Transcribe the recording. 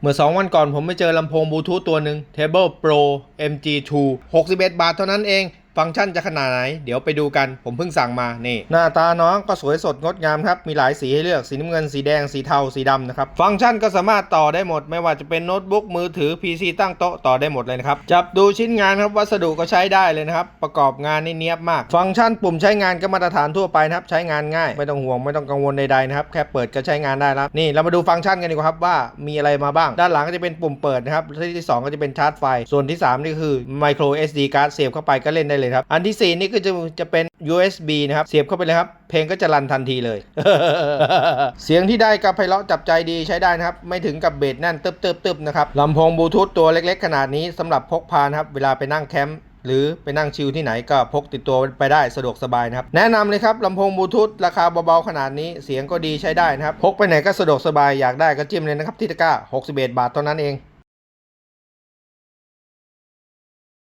เมื่อ 2 วันก่อนผมไปเจอลำโพงบลูทูธตัวหนึ่ง Table Pro MG2 61 บาทเท่านั้นเอง ฟังก์ชันจะขนาดไหน เดี๋ยวไปดูกันผมเพิ่งสั่งมานี่หน้าตาน้องก็สวยสดงดงามครับมีหลายสีให้เลือกสีน้ำเงินสีแดงสีเทาสีดำนะครับฟังก์ชันก็สามารถต่อได้หมด ไม่ว่าจะเป็นโน้ตบุ๊กมือถือ PC ตั้งโต๊ะต่อได้หมดเลยนะครับจับดูชิ้นงานครับวัสดุก็ใช้ได้เลยนะครับประกอบงานนี่เนียบมาก ฟังก์ชันปุ่มใช้งานก็มาตรฐานทั่วไปนะครับใช้งานง่ายไม่ต้องห่วงไม่ต้องกังวลใดๆนะครับแค่เปิดก็ใช้งานได้แล้วนี่เรามาดูฟังก์ชันกันดีกว่าครับว่ามีอะไรมาบ้าง ด้านหลังก็จะเป็นปุ่มเปิดนะครับที่ที่สองก็จะเป็นชาร์จไฟส่วนที่สามนี่คือ micro SD card เสียบเข้าไปก็เล่นได้เลยครับ อันที่สี่นี่ก็จะจะเป็น USB นะครับ เสียบเข้าไปเลยครับ เพลงก็จะรันทันทีเลย เสียงที่ได้กับไพเราะจับใจดีใช้ได้นะครับ ไม่ถึงกับเบสแน่นตึบตึบตึบนะครับลำโพงบลูทูธตัวเล็กๆ ขนาดนี้สำหรับพกพานะครับ เวลาไปนั่งแคมป์หรือไปนั่งชิลที่ไหนก็พกติดตัวไปได้สะดวกสบายนะครับ แนะนำเลยครับลำโพงบลูทูธราคาเบาๆขนาดนี้เสียงก็ดีใช้ได้นะครับ พกไปไหนก็สะดวกสบายอยากได้ก็จิ้มเลยนะครับที่ตะกร้า61 บาทเท่านั้นเอง